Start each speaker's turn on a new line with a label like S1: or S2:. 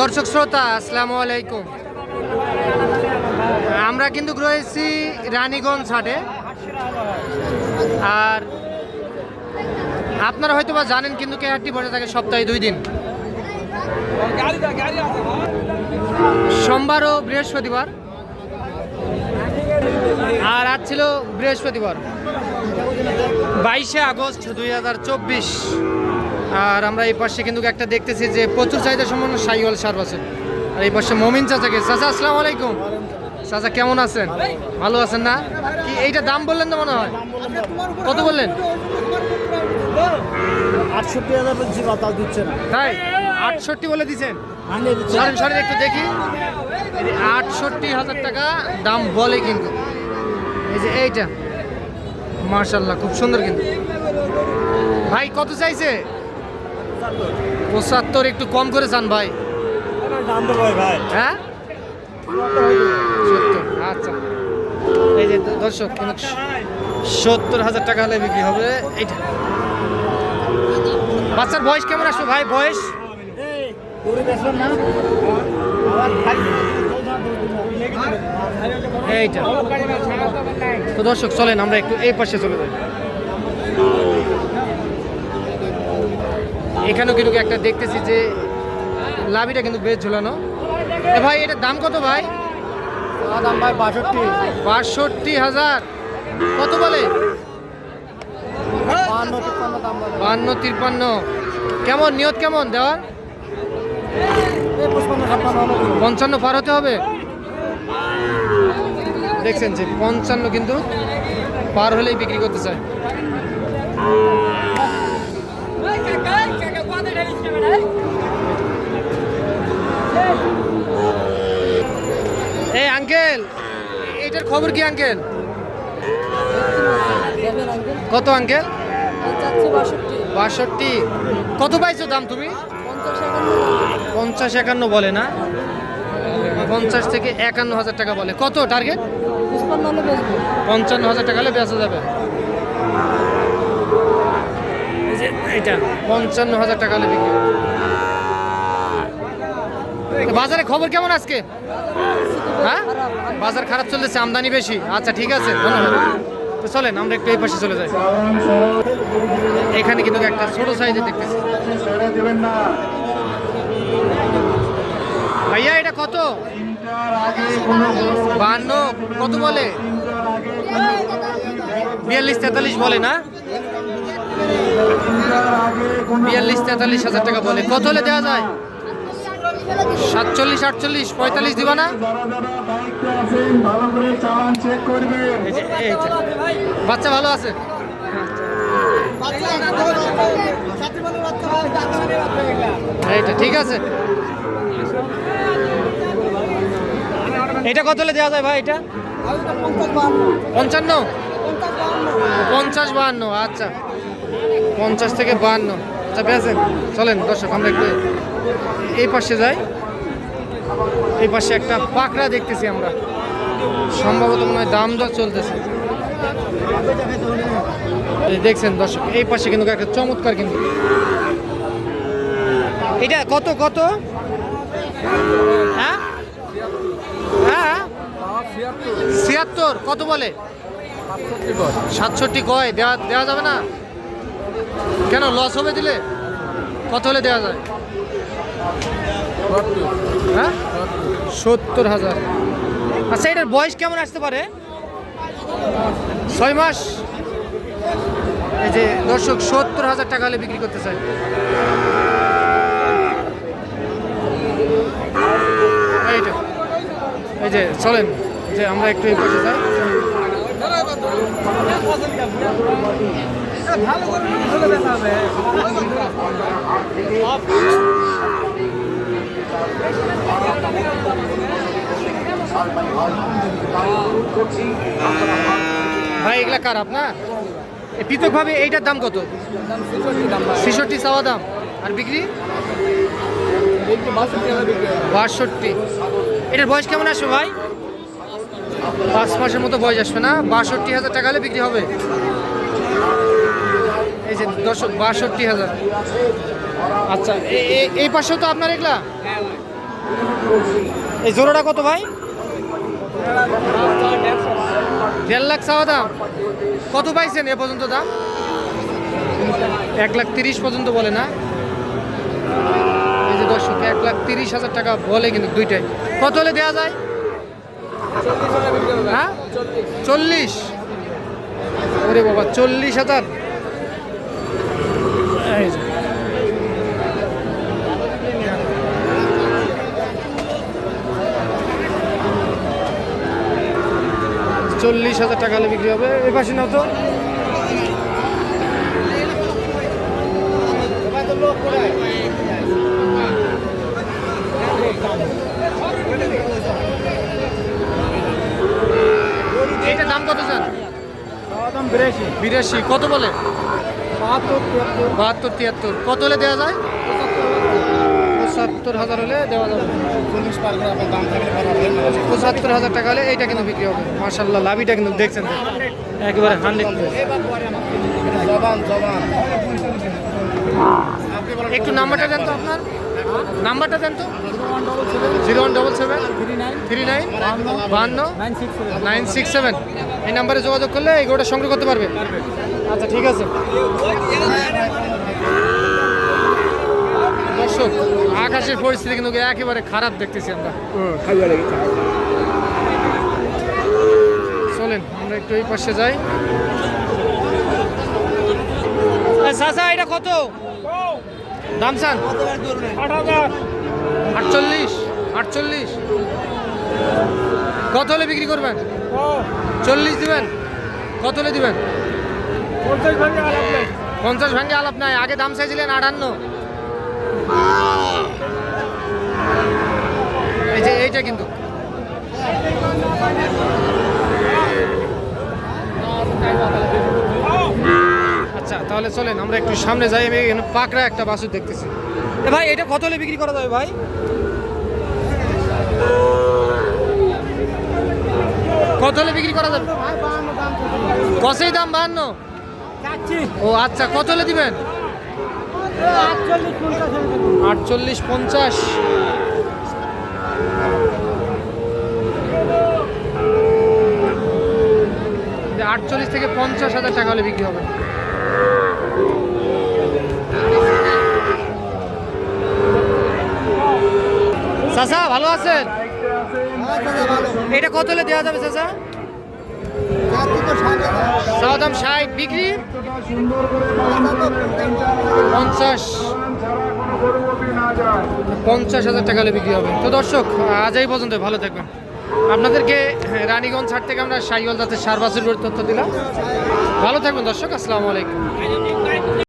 S1: দর্শক শ্রোতা, আসসালামু আলাইকুম। আমরা কিন্তু রয়েছি রানীগঞ্জ হাটে। আর আপনারা হয়তো বা জানেন কিন্তু কে হাটটি বসে থাকে সপ্তাহে দুই দিন। সোমবার ও বৃহস্পতিবার। আর আজ ছিল বৃহস্পতিবার, বাইশে আগস্ট দুই হাজার চব্বিশ। আর আমরা এই পাশে কিন্তু একটা দেখতেছি যে প্রচুর চাহিদা সম্পন্ন সাইওয়াল সার আছে। আর এই পাশে মমিন চাচাকে। চাচা আসসালামু আলাইকুম। চাচা কেমন আছেন? ভালো আছেন না? কি এইটা দাম বললেন তো মনে হয়? কত বললেন?
S2: আটষট্টি হাজার তাও
S1: তাই? আটষট্টি বলে দিছেন?
S2: আনিয়ে দিচ্ছে।
S1: সরেন সরেন একটু দেখি। আটষট্টি হাজার টাকা দাম বলে কিন্তু। এই যে এইটা। মার্শাল্লাহ খুব সুন্দর কিন্তু। ভাই কত চাইছে? পঁচাত্তর, একটু কম করে চান ভাই। হ্যাঁ? আচ্ছা। এই যে দর্শক সত্তর হাজার টাকা হলে বিক্রি হবে। এইটা। বাচ্চার বয়স কেমন আসবে ভাই? বয়স? এইটা। তো দর্শক, চলেন, আমরা একটু এই পাশে চলে যাই। এখানেও কিন্তু একটা দেখতেছি যে লাভিটা কিন্তু বেশ ঝুলানো। এ ভাই এটার দাম কত ভাই?
S2: দাম ভাই বাষট্টি।
S1: বাষট্টি হাজার। কত বলে? বান্ন তিপ্পান্ন কেমন নিয়ত কেমন দেওয়ার? পঞ্চান্ন পার হতে হবে? দেখছেন যে পঞ্চান্ন কিন্তু পার হলেই বিক্রি করতে চায়। এই আঙ্কেল এটার খবর কি আঙ্কেল? কত আঙ্কেল? বাষট্টি। কত পাইছো দাম তুমি? পঞ্চাশ একান্ন বলে না? পঞ্চাশ থেকে একান্ন হাজার টাকা বলে। কত টার্গেট পঞ্চান্ন হাজার টাকা হলে বেচা যাবে এই যে এটা। পঞ্চান্ন হাজার টাকা হলে বিক্রি বাজারে খবর কেমন আজকে? হ্যাঁ? বাজার খারাপ চলতেছে, আমদানি বেশি। আচ্ছা ঠিক আছে তো চলেন, আমরা একটু এই পাশে চলে যাই। এখানে কিন্তু একটা ছোট সাইজে দেখতেছি। ভাইয়া, এটা কত? বান্ন। কত বলে? বিয়াল্লিশ তেতাল্লিশ বলে না? বিয়াল্লিশ তেতাল্লিশ হাজার টাকা বলে। কত হলে দেওয়া যায়? সাতচল্লিশ, আটচল্লিশ, পঁয়তাল্লিশ দিবা না। বাচ্চা ভালো আছে? এইটা ঠিক আছে। এটা কত হলে দেওয়া যায় ভাই এটা? পঞ্চান্ন? পঞ্চাশ বাহান্ন। আচ্ছা। পঞ্চাশ থেকে বাহান্ন। আচ্ছা বেছেন চলেন, দর্শক, আমরা একটু এই পাশে যাই। এই পাশে একটা পাকড়া দেখতেছি আমরা। সম্ভবত মনে হয় দাম দর চলতেছে দেখছেন, দর্শক, এই পাশে কিন্তু একটা চমৎকার কিন্তু। এটা কত কত? হ্যাঁ? হ্যাঁ? ছিয়াত্তর, কত বলে? সাতষট্টি কয়, দেওয়া দেওয়া যাবে না? কেন লস হবে দিলে? কত হলে দেওয়া যায়? হ্যাঁ? সত্তর হাজার। আচ্ছা এটার বয়স কেমন আসতে পারে? ছয় মাস? এই যে দর্শক সত্তর হাজার টাকা হলে বিক্রি করতে চাই এইটা এই যে চলেন যে আমরা একটু এই পাশে যাই। ভাই, এগুলা খারাপ না? পৃথকভাবে এইটার দাম কত? ছেষট্টি চাওয়া দাম। আর বিক্রি? বাষট্টি। এটার বয়স কেমন আসবে ভাই? পাঁচ মাসের মতো বয়স আসবে না? বাষট্টি হাজার টাকা হলে বিক্রি হবে। এই যে দর্শক বাষট্টি হাজার। আচ্ছা এই পাশেও তো আপনার এগুলা? এই জোড়াটা কত ভাই? দেড় লাখ চাওয়া দাম। কত পাইছেন এ পর্যন্ত দাম? এক লাখ তিরিশ পর্যন্ত বলে না? এই যে দর্শক, এক লাখ তিরিশ হাজার টাকা বলে কিন্তু দুইটাই। কত হলে দেওয়া যায়? হ্যাঁ? চল্লিশ। ওরে বাবা, চল্লিশ হাজার। চল্লিশ হাজার টাকা হলে বিক্রি হবে। এ পাশে নাও তো। এইটার দাম কত
S2: চান বিরাশি।
S1: কত বলে?
S2: বাহাত্তর তিয়াত্তর।
S1: কত হলে দেওয়া যায়? পঁচাত্তর হাজার হলে দেওয়া যাবে পঁচাত্তর হাজার টাকা হলে এইটা কিন্তু বিক্রি হবে মার্শাল্লাহ লাভিটা কিন্তু দেখছেন। একেবারে হান্ড্রেড
S2: জবান জবান
S1: একটু নাম্বারটা দেন তো আপনার নাম্বারটা দেন তো zero one double seven
S2: three nine
S1: three nine বাহান্ন
S2: নাইন সিক্স
S1: সেভেন এই নাম্বারে যোগাযোগ করলে এই গোটা সংগ্রহ করতে পারবে আচ্ছা ঠিক আছে দর্শক আকাশের পরিস্থিতি কিন্তু একেবারে খারাপ দেখতেছি আমরা। চলেন আমরা একটু এই পাশে যাই। চাচা এটা কত? দাম চান? আটচল্লিশ আটচল্লিশ। কত হলে বিক্রি করবেন? চল্লিশ দিবেন? কত হলে দিবেন? পঞ্চাশ ভাঙ্গে আলাপ নাই আগে দাম চাইছিলেন আটান্ন। এই যে, এইটা কিন্তু। আচ্ছা তাহলে চলেন, আমরা একটু সামনে যাই, আমি এখানে পাকড়া একটা বাসুর দেখতেছি। ভাই, এটা কত হলে বিক্রি করা যাবে ভাই? কত হলে বিক্রি করা যাবে? কসেই দাম বাহান্ন। ও আচ্ছা কত হলে দিবেন?
S2: আটচল্লিশ পঞ্চাশ।
S1: আটচল্লিশ থেকে পঞ্চাশ হাজার টাকা হলে বিক্রি হবে। চাচা, ভালো আছেন? এটা কত হলে দেওয়া যাবে চাচা? চাওয়া দাম ষাট, বিক্রি? পঞ্চাশ। পঞ্চাশ হাজার টাকা হলে বিক্রি হবে। তো দর্শক, আজ এই পর্যন্ত ভালো থাকবেন। আপনাদেরকে রানীগঞ্জ হাট থেকে আমরা সাইওয়াল দাঁতের সার বাসের তথ্য দিলাম। ভালো থাকবেন দর্শক, আসসালামু আলাইকুম।